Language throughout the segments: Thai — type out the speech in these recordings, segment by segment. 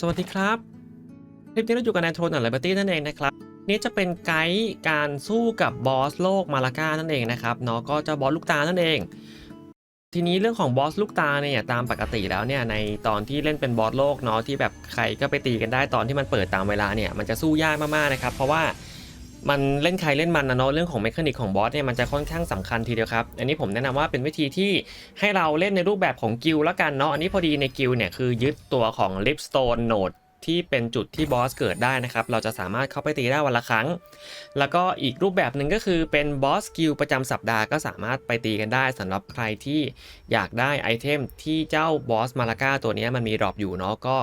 สวัสดีครับ คลิปนี้เราอยู่กับนายโทนอัลเลเบอร์ตี้นั่นเองนะครับ นี่จะเป็นไกด์การสู้กับบอสโลกมาลาก้านั่นเองนะครับเนาะก็จะบอสลูกตานั่นเอง ทีนี้เรื่องของบอสลูกตาเนี่ยตามปกติแล้วเนี่ยในตอนที่เล่นเป็นบอสโลกเนาะที่แบบใครก็ไปตีกันได้ตอนที่มันเปิดตามเวลาเนี่ยมันจะสู้ยากมากๆนะครับเพราะว่า มันเล่นใครเล่นมันนะเนาะเรื่องของเมคานิกของบอสเนี่ยมันจะค่อนข้างสำคัญทีเดียวครับ อันนี้ผมแนะนำว่าเป็นวิธีที่ให้เราเล่นในรูปแบบของกิลละกันเนาะอันนี้พอดีในกิลเนี่ยคือยึดตัวของลิปสโตนโนด ที่เป็นจุดที่บอสเกิดได้นะครับ เราจะสามารถเข้าไปตีได้วันละครั้ง แล้วก็อีกรูปแบบหนึ่งก็คือเป็นบอสกิลประจำสัปดาห์ก็สามารถไปตีกันได้สำหรับใครที่อยากได้ไอเทมที่เจ้าบอสมาลาก้าตัวนี้มันมีดรอปอยู่เนาะก็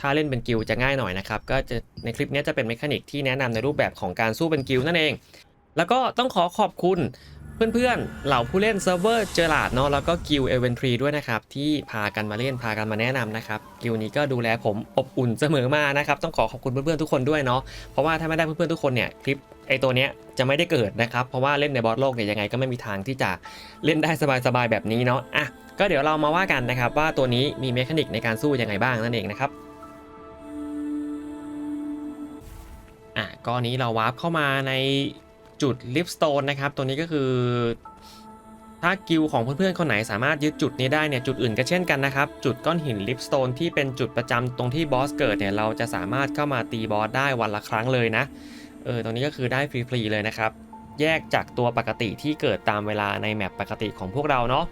ถ้าเล่นเป็นกิลจะง่ายหน่อยนะครับ ก็จะในคลิปนี้จะเป็นเมคานิกที่แนะนำในรูปแบบของการสู้เป็นกิลนั่นเอง แล้วก็ต้องขอขอบคุณ เพื่อนๆ เหล่าผู้เล่นเซิร์ฟเวอร์เจอราดเนาะแล้วก็กิลเอเวนทรีด้วยนะครับ ที่พากันมาเล่นพากันมาแนะนำนะครับ กิลนี้ก็ดูแลผมอบอุ่นเสมอมานะครับ ต้องขอขอบคุณเพื่อนๆทุกคนด้วยเนาะเพราะว่าถ้าไม่ได้เพื่อนๆทุกคนเนี่ยคลิปไอตัวเนี้ยจะไม่ได้เกิดนะครับ เพราะว่าเล่นในบอสโลกเนี่ยยังไงก็ไม่มีทางที่จะเล่นได้สบายๆแบบนี้เนาะอะก็เดี๋ยวเรามาว่ากันนะครับว่าตัวนี้มีเมคานิกในการสู้ยังไงบ้างนั่นเองนะครับอะก็นี้เราวาร์ปเข้ามาใน จุดลิฟสโตนนะครับ ตัวนี้ก็คือ ถ้ากิลของเพื่อนๆคนไหนสามารถยึดจุดนี้ได้เนี่ยจุดอื่นก็เช่นกันนะครับ จุดก้อนหินลิฟสโตนที่เป็นจุดประจำตรงที่บอสเกิดเนี่ยเราจะสามารถเข้ามาตีบอสได้วันละครั้งเลยนะเออตรงนี้ก็คือได้ฟรีๆเลยนะครับ แยกจากตัวปกติที่เกิดตามเวลาในแมปปกติของพวกเราเนาะ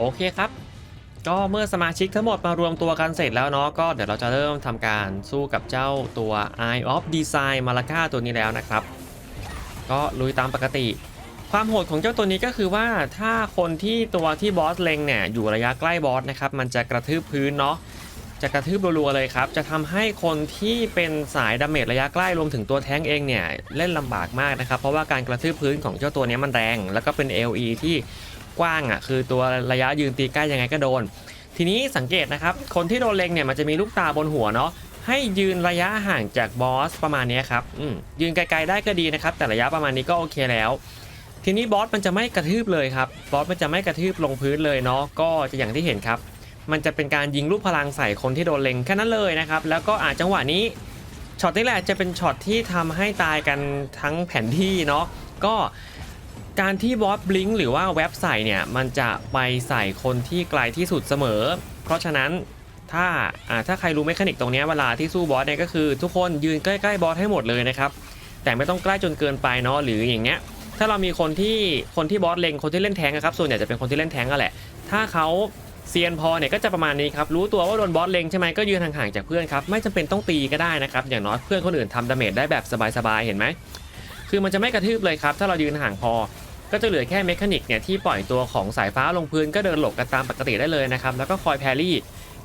โอเคครับ ก็เมื่อสมาชิกทั้งหมดมารวมตัวกันเสร็จแล้วเนาะก็เดี๋ยวเราจะเริ่มทำการสู้กับเจ้าตัว Eye of Design มาลา k าตัวนี้แล้วนะครับ ก็ลุยตามปกติ ความโหดของเจ้าตัวนี้ก็คือว่าถ้าคนที่ตัวที่บอสเล็งเนี่ยอยู่ระยะใกล้บอสนะครับมันจะกระทืบพื้นเนาะจะกระทืบรัวๆเลยครับ จะทำให้คนที่เป็นสายดาเมจระยะใกล้รวมถึงตัวแท้งเองเนี่ยเล่นลำบากมากนะครับ เพราะว่าการกระทืบพื้นของเจ้าตัวนี้มันแรง แล้วก็เป็น LE ที่ กว้างอะคือตัวระยะยืนตีใกล้ยังไงก็โดน ทีนี้สังเกตนะครับ คนที่โดนเล็งเนี่ยมันจะมีลูกตาบนหัวเนาะให้ยืนระยะห่างจากบอสประมาณนี้ครับยืนไกลๆได้ก็ดีนะครับ แต่ระยะประมาณนี้ก็โอเคแล้ว ทีนี้บอสมันจะไม่กระทืบเลยครับบอสมันจะไม่กระทืบลงพื้นเลยเนาะก็จะอย่างที่เห็นครับ มันจะเป็นการยิงลูกพลังใส่คนที่โดนเล็งแค่นั้นเลยนะครับแล้วก็อาจจังหวะนี้ช็อตนี้แหละจะเป็นช็อตที่ทำให้ตายกันทั้งแผนที่เนาะก็ การที่บอสบลิงหรือว่าเว็บใส่เนี่ยมันจะไปใส่คนที่ไกลที่สุดเสมอ เพราะฉะนั้นถ้าอ่าถ้าใครรู้เมคานิกตรงนี้เวลาที่สู้บอสเนี่ยก็คือ ทุกคนยืนใกล้ๆบอสให้หมดเลยนะครับแต่ไม่ต้องใกล้จนเกินไปเนาะหรืออย่างเงี้ยถ้าเรามีคนที่คนที่บอสเล็งคนที่เล่นแทงนะครับส่วนใหญ่จะเป็นคนที่เล่นแทงก็แหละ ถ้าเขาเซียนพอเนี่ยก็จะประมาณนี้ครับรู้ตัวว่าโดนบอสเล็งใช่ไหมก็ยืนห่างๆจากเพื่อนครับไม่จำเป็นต้องตีก็ได้นะครับอย่างน้อยเพื่อนคนอื่นทำดาเมจได้แบบสบายๆเห็นไหมคือมันจะไม่กระทืบเลยครับถ้าเรายืนห่างพอ ก็จะเหลือแค่เมคานิกเนี่ยที่ปล่อยตัวของสายฟ้าลงพื้นก็เดินหลบกันตามปกติได้เลยนะครับแล้วก็คอยแพรี่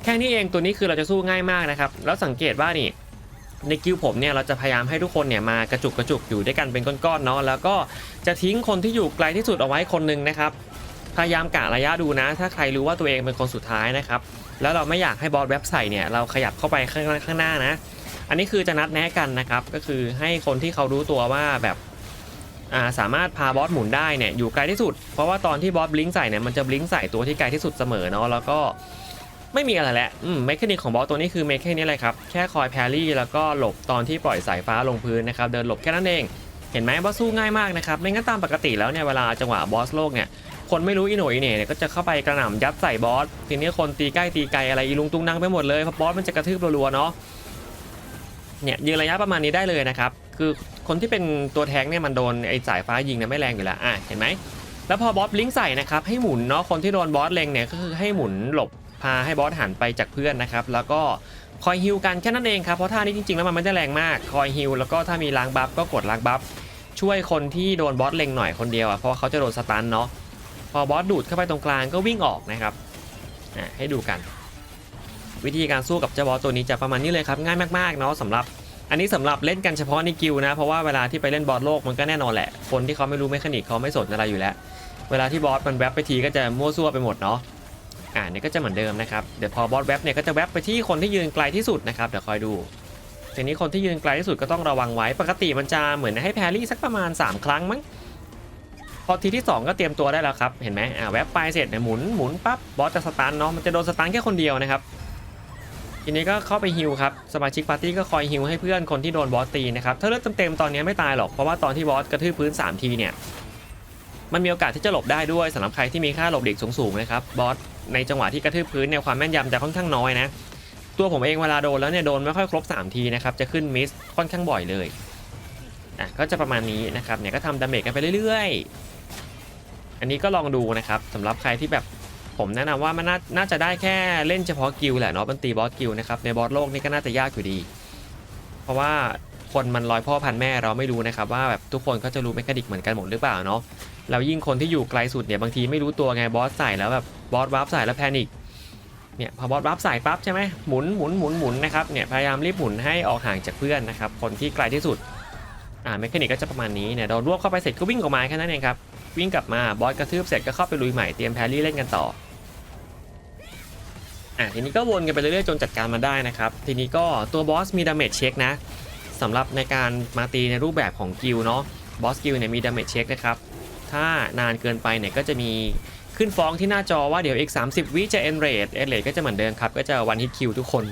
แค่นี้เองตัวนี้คือเราจะสู้ง่ายมากนะครับแล้วสังเกตว่านี่ในกิวผมเนี่ยเราจะพยายามให้ทุกคนเนี่ยมากระจุกกระจุกอยู่ด้วยกันเป็นก้อนๆเนาะแล้วก็จะทิ้งคนที่อยู่ไกลที่สุดเอาไว้คนหนึ่งนะครับพยายามกะระยะดูนะ ถ้าใครรู้ว่าตัวเองเป็นคนสุดท้ายนะครับแล้วเราไม่อยากให้บอสเว็บใส่เนี่ยเราขยับเข้าไปข้างข้างหน้านะ อันนี้คือจะนัดแนะกันนะครับก็คือให้คนที่เขารู้ตัวว่าแบบ อ่าสามารถพาบอสหมุนได้เนี่ยอยู่ไกลที่สุด เพราะว่าตอนที่บอสบลิงใส่เนี่ยมันจะบลิงใส่ตัวที่ไกลที่สุดเสมอเนาะแล้วก็ไม่มีอะไรแหละอืมเมคานิกของบอสตัวนี้คือเมคแค่นี้เลยครับ แค่คอยแพรรี่แล้วก็หลบตอนที่ปล่อยสายฟ้าลงพื้นนะครับเดินหลบแค่นั้นเอง เห็นไหมว่าสู้ง่ายมากนะครับไม่งั้นตามปกติแล้วเนี่ยเวลาจังหวะบอสโลกเนี่ยคนไม่รู้อีโหน่อีเหน่เนี่ยก็จะเข้าไปกระหน่ำยัดใส่บอสทีนี้คนตีใกล้ตีไกลอะไรอีลุงตุงนังไปหมดเลยเพราะบอสมันจะกระทืบรัวๆเนาะเนี่ยยืนระยะประมาณนี้ได้เลยนะครับคือ คนที่เป็นตัวแทงเนี่ยมันโดนไอ้สายฟ้ายิงเนี่ยไม่แรงอยู่แล้วอะเห็นไหมแล้วพอบอสลิงใส่นะครับให้หมุนเนาะคนที่โดนบอสเล็งเนี่ยก็คือให้หมุนหลบพาให้บอสหันไปจากเพื่อนนะครับแล้วก็คอยฮิลกันแค่นั้นเองครับเพราะท่านี้จริงๆแล้วมันไม่ได้แรงมากคอยฮิลแล้วก็ถ้ามีล้างบัฟก็กดล้างบัฟช่วยคนที่โดนบอสเล็งหน่อยคนเดียวอะเพราะว่าเขาจะโดนสตันเนาะพอบอสดูดเข้าไปตรงกลางก็วิ่งออกนะครับอะให้ดูกัน วิธีการสู้กับเจ้าบอสตัวนี้จะประมาณนี้เลยครับง่ายมากๆเนาะสำหรับ อันนี้สำหรับเล่นกันเฉพาะในกิลนะ เพราะว่าเวลาที่ไปเล่นบอสโลกมันก็แน่นอนแหละ คนที่เขาไม่รู้เมคานิกเขาไม่สนอะไรอยู่แล้ว เวลาที่บอสมันแวบไปทีก็จะมั่วซั่วไปหมดเนาะอ่านี่ก็จะเหมือนเดิมนะครับเดี๋ยวพอบอสแวบเนี่ยก็จะแวบไปที่คนที่ยืนไกลที่สุดนะครับเดี๋ยวคอยดูทีนี้คนที่ยืนไกลที่สุดก็ต้องระวังไว้ปกติมันจะเหมือนให้แพรรี่สักประมาณ 3 ครั้งมั้งพอทีที่ 2 ก็เตรียมตัวได้แล้วครับ เห็นไหมอ่าแวบไปเสร็จเนี่ยหมุนหมุนปั๊บบอสจะสตันเนาะมันจะโดนสตันแค่คนเดียวนะครับ ทีนี้ก็เข้าไปฮิลครับสมาชิกปาร์ตี้ก็คอยฮิลให้เพื่อนคนที่โดนบอสตีนะครับถ้าเลือดเต็มๆตอนนี้ไม่ตายหรอกเพราะว่าตอนที่บอสกระทืบพื้น 3 ทีเนี่ยมันมีโอกาสที่จะหลบได้ด้วยสำหรับใครที่มีค่าหลบเด็กสูงๆนะครับบอสในจังหวะที่กระทืบพื้นเนี่ยความแม่นยำจะค่อนข้างน้อยนะตัวผมเองเวลาโดนแล้วเนี่ยโดนไม่ค่อยครบ 3 ทีนะครับจะขึ้นมิสค่อนข้างบ่อยเลยอะก็จะประมาณนี้นะครับเนี่ยก็ทำดาเมจกันไปเรื่อยๆ อันนี้ก็ลองดูนะครับสำหรับใครที่แบบ ผมแนะนำว่ามันน่าน่าจะได้แค่เล่นเฉพาะกิลแหละเนาะมันตีบอสกิลนะครับในบอสโลกนี่ก็น่าจะยากอยู่ดี เพราะว่าคนมันลอยพ่อพันแม่เราไม่รู้นะครับว่าแบบทุกคนเขาจะรู้เมคานิกเหมือนกันหมดหรือเปล่าเนาะแล้วยิ่งคนที่อยู่ไกลสุดเนี่ยบางทีไม่รู้ตัวไงบอสใส่แล้วแบบบอสวาร์ปใส่แล้วแพนิคเนี่ยพอบอสวาร์ปใส่ปั๊บใช่ไหมหมุนหมุนหมุนหมุนนะครับเนี่ยพยายามรีบหมุนให้ออกห่างจากเพื่อนนะครับคนที่ไกลที่สุดอ่าเมคานิกก็จะประมาณนี้เนี่ยโดนรวบเข้าไปเสร็จก็วิ่งออกมาแค่นั้นเองครับวิ่งกลับมาบอสกระทืบเสร็จก็เข้าไปลุยใหม่เตรียมแพรี่เล่นกันต่อ อะทีนี้ก็วนกันไปเรื่อยๆจนจัดการมาได้นะครับ ทีนี้ก็ตัวบอสมีดาเมจเช็คนะสำหรับในการมาตีในรูปแบบของกิลเนาะบอสกิลเนี่ยมีดาเมจเช็คนะครับถ้านานเกินไปเนี่ยก็จะมีขึ้นฟ้องที่หน้าจอว่าเดี๋ยวอีก 30 วิจะเอนเรดเอนเรดก็จะเหมือนเดิมครับ ก็จะวันฮิตคิวทุกคน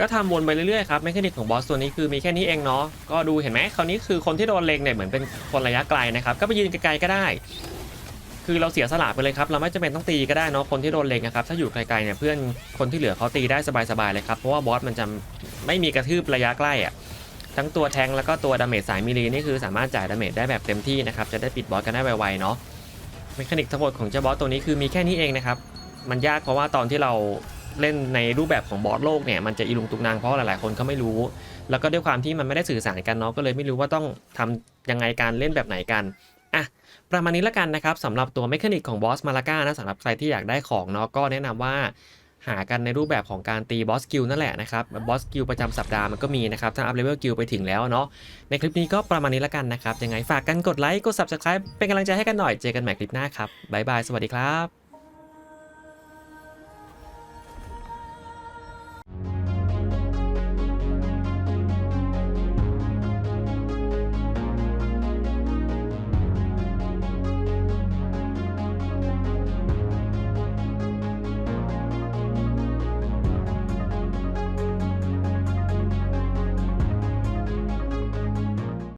ก็ทำวนไปเรื่อยๆครับแมคานิกของบอสตัวนี้คือมีแค่นี้เองเนาะก็ดูเห็นไหมคราวนี้คือคนที่โดนเลงเนี่ยเหมือนเป็นคนระยะไกลนะครับก็ไปยืนไกลๆก็ได้ คือเราเสียสละไปเลยครับเราไม่จำเป็นต้องตีก็ได้เนาะคนที่โดนเลงนะครับถ้าอยู่ไกลๆเนี่ยเพื่อนคนที่เหลือเขาตีได้สบายๆเลยครับเพราะว่าบอสมันจะไม่มีกระทืบระยะใกล้อะทั้งตัวแทงแล้วก็ตัวดาเมจสายมิลลีนี่คือสามารถจ่ายดาเมจได้แบบเต็มที่นะครับจะได้ปิดบอสกันได้ไวๆเนาะเมคานิกทั้งหมดของเจ้าบอสตัวนี้คือมีแค่นี้เองนะครับมันยากเพราะว่าตอนที่เรา เล่นในรูปแบบของบอสโลกเนี่ยมันจะอีลุงตุงนางเพราะหลายๆ คนเขาไม่รู้ แล้วก็ด้วยความที่มันไม่ได้สื่อสารกันเนาะก็เลยไม่รู้ว่าต้องทำยังไงการเล่นแบบไหนกันอะประมาณนี้ล้วกันนะครับสำหรับตัวเมคานิกของบอสมาลาก้านะสำหรับใครที่อยากได้ของเนาะก็แนะนำว่าหากันในรูปแบบของการตีบอสกิลนั่นแหละนะครับบอสกิลประจำสัปดาห์มันก็มีนะครับ ถ้าอัพเลเวลกิลไปถึงแล้วเนาะในคลิปนี้ก็ประมาณนี้ล้วกันนะครับ ยังไงฝากกันกดไลค์กด subscribe เป็นกำลังใจให้กันหน่อยเจอกันใหม่คลิปหน้าครับบ๊ายบายสวัสดีครับ